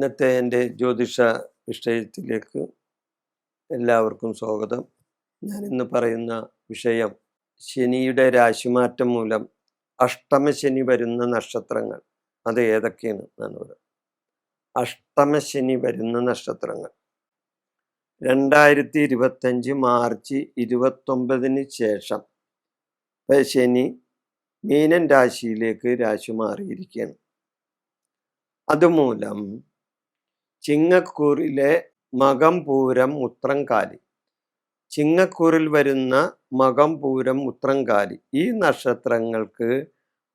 ഇന്നത്തെ എന്റെ ജ്യോതിഷ വിഷയത്തിലേക്ക് എല്ലാവർക്കും സ്വാഗതം. ഞാൻ ഇന്ന് പറയുന്ന വിഷയം ശനിയുടെ രാശിമാറ്റം മൂലം അഷ്ടമശനി വരുന്ന നക്ഷത്രങ്ങൾ. അത് ഏതൊക്കെയാണ് എന്നാണ് പറയുന്നത് അഷ്ടമശനി വരുന്ന നക്ഷത്രങ്ങൾ. രണ്ടായിരത്തി ഇരുപത്തഞ്ച് മാർച്ച് ഇരുപത്തൊമ്പതിന് ശേഷം ശനി മീനൻ രാശിയിലേക്ക് രാശി മാറിയിരിക്കുകയാണ്. അതുമൂലം ചിങ്ങക്കൂറിലെ മകം പൂരം ഉത്രംകാലി ചിങ്ങക്കൂറിൽ വരുന്ന മകം പൂരം ഉത്രംകാലി ഈ നക്ഷത്രങ്ങൾക്ക്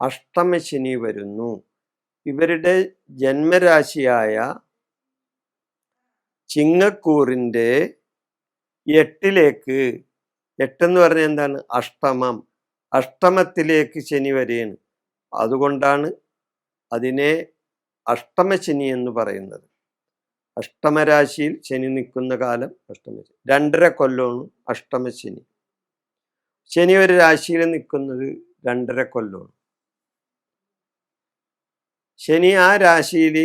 അഷ്ടമശനി വരുന്നു. ഇവരുടെ ജന്മരാശിയായ ചിങ്ങക്കൂറിന്റെ എട്ടിലേക്ക് എട്ടെന്ന് പറഞ്ഞാൽ എന്താണ്? അഷ്ടമം. അഷ്ടമത്തിലേക്ക് ശനി വരികയാണ് അതുകൊണ്ടാണ് അതിനെ അഷ്ടമശനി എന്ന് പറയുന്നത്. അഷ്ടമരാശിയിൽ ശനി നിൽക്കുന്ന കാലം അഷ്ടമശനി രണ്ടര കൊല്ലമാണ് അഷ്ടമശനി ശനി. ഒരു രാശിയിൽ നിൽക്കുന്നത് രണ്ടര കൊല്ലമാണ് ശനി ആ രാശിയിൽ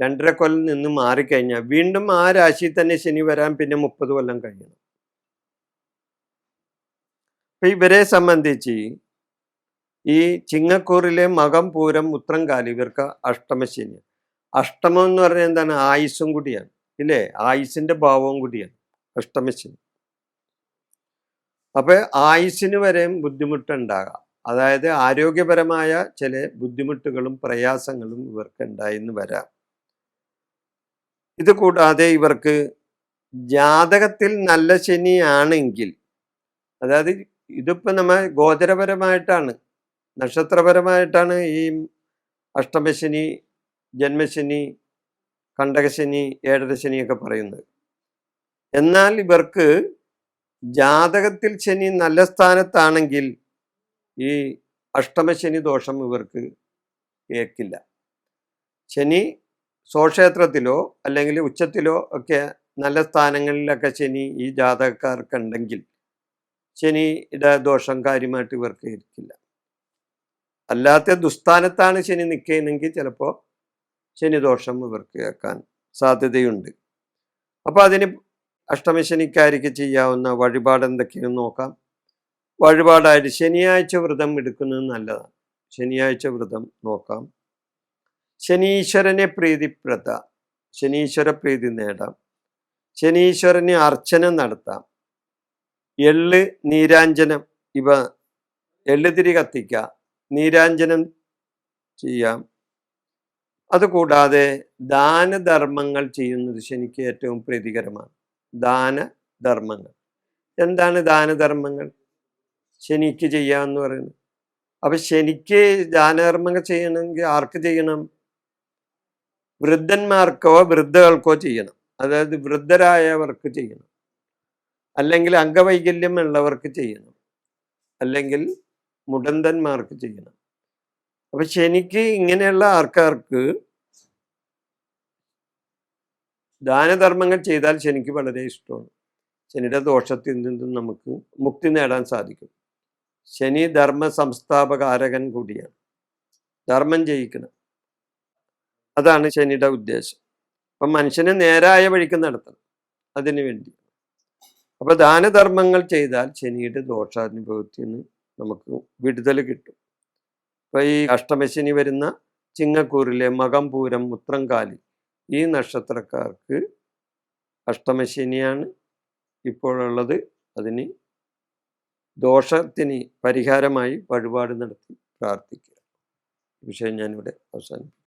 രണ്ടര കൊല്ലം നിന്ന് മാറിക്കഴിഞ്ഞാൽ വീണ്ടും ആ രാശിയിൽ തന്നെ ശനി വരാൻ പിന്നെ മുപ്പത് കൊല്ലം കഴിയണം. അപ്പൊ ഇവരെ സംബന്ധിച്ച് ഈ ചിങ്ങക്കൂറിലെ മകം പൂരം ഉത്രംകാലി ഇവർക്ക് അഷ്ടമശനി അഷ്ടമം എന്ന് പറഞ്ഞാൽ എന്താണ്? ആയുസ്സും കൂടിയാണ്. ഇല്ലേ? ആയുസിന്റെ ഭാവവും കൂടിയാണ്. അഷ്ടമിച്ചിന് അപ്പോൾ ആയുസിന് വരെയും ബുദ്ധിമുട്ടുണ്ടാകാം അതായത് ആരോഗ്യപരമായ ചില ബുദ്ധിമുട്ടുകളും പ്രയാസങ്ങളും ഇവർക്ക് ഉണ്ടായിന്ന് വരാം. ഇത് കൂടാതെ ഇവർക്ക് ജാതകത്തിൽ നല്ല ശനിയാണെങ്കിൽ അതായത് ഇതിപ്പോ നമ്മൾ ഗോചരപരമായിട്ടാണ് നക്ഷത്രപരമായിട്ടാണ് ഈ അഷ്ടമശനി ജന്മശനി കണ്ടകശനി ഏഴരശനിയൊക്കെ പറയുന്നത്. എന്നാൽ ഇവർക്ക് ജാതകത്തിൽ ശനി നല്ല സ്ഥാനത്താണെങ്കിൽ ഈ അഷ്ടമശനി ദോഷം ഇവർക്ക് കേൾക്കില്ല ശനി സ്വക്ഷേത്രത്തിലോ അല്ലെങ്കിൽ ഉച്ചത്തിലോ ഒക്കെ നല്ല സ്ഥാനങ്ങളിലൊക്കെ ശനി ഈ ജാതകക്കാർക്കുണ്ടെങ്കിൽ ശനിയുടെ ദോഷം കാര്യമായിട്ട് ഇവർക്ക് ഇരിക്കില്ല അല്ലാത്ത ദുസ്ഥാനത്താണ് ശനി നിൽക്കുന്നതെങ്കിൽ ചിലപ്പോൾ ശനിദോഷം ഇവർക്ക് കേൾക്കാൻ സാധ്യതയുണ്ട്. അപ്പോൾ അതിന് അഷ്ടമശനിക്കാരിക്ക് ചെയ്യാവുന്ന വഴിപാട് എന്തൊക്കെയെന്ന് നോക്കാം. വഴിപാടായിട്ട് ശനിയാഴ്ച വ്രതം എടുക്കുന്നത് നല്ലതാണ്. ശനിയാഴ്ച വ്രതം നോക്കാം. ശനീശ്വരനെ പ്രീതിപ്രത ശനീശ്വര പ്രീതി നേടാം. ശനീശ്വരന് അർച്ചന നടത്താം. എള്ള് നീരാഞ്ജനം ഇവ എള്ളുതിരി കത്തിക്കുക നീരാഞ്ജനം ചെയ്യാം. അതുകൂടാതെ ദാനധർമ്മങ്ങൾ ചെയ്യുന്നത് ശനിക്ക് ഏറ്റവും പ്രീതികരമാണ്. ദാനധർമ്മങ്ങൾ. എന്താണ് ദാനധർമ്മങ്ങൾ? ശനിക്ക് ചെയ്യാമെന്ന് പറയുന്നത്. അപ്പൊ ശനിക്ക് ദാനധർമ്മങ്ങൾ ചെയ്യണമെങ്കിൽ ആർക്ക് ചെയ്യണം? വൃദ്ധന്മാർക്കോ വൃദ്ധകൾക്കോ ചെയ്യണം. അതായത് വൃദ്ധരായവർക്ക് ചെയ്യണം. അല്ലെങ്കിൽ അംഗവൈകല്യം ഉള്ളവർക്ക് ചെയ്യണം. അല്ലെങ്കിൽ മുടന്തന്മാർക്ക് ചെയ്യണം. അപ്പൊ ശനിക്ക് ഇങ്ങനെയുള്ള ആൾക്കാർക്ക് ദാനധർമ്മങ്ങൾ ചെയ്താൽ ശനിക്ക് വളരെ ഇഷ്ടമാണ്. ശനിയുടെ ദോഷത്തിൽ നിന്നും നമുക്ക് മുക്തി നേടാൻ സാധിക്കും. ശനി ധർമ്മ സംസ്ഥാപകാരകൻ കൂടിയാണ്. ധർമ്മം ചെയ്യിക്കണം അതാണ് ശനിയുടെ ഉദ്ദേശം. അപ്പം മനുഷ്യനെ നേരായ വഴിക്ക് നടത്തണം. അതിനു വേണ്ടി. അപ്പൊ ദാനധർമ്മങ്ങൾ ചെയ്താൽ ശനിയുടെ ദോഷാനുഭവത്തിൽ നിന്ന് നമുക്ക് വിടുതൽ കിട്ടും. ഇപ്പൊ ഈ അഷ്ടമശനി വരുന്ന ചിങ്ങക്കൂറിലെ മകംപൂരം മുത്രംകാലി ഈ നക്ഷത്രക്കാർക്ക് അഷ്ടമശനിയാണ് ഇപ്പോഴുള്ളത്. അതിന് ദോഷത്തിന് പരിഹാരമായി വഴിപാട് നടത്തി പ്രാർത്ഥിക്കുക. വിഷയം ഞാനിവിടെ അവസാനിപ്പിക്കും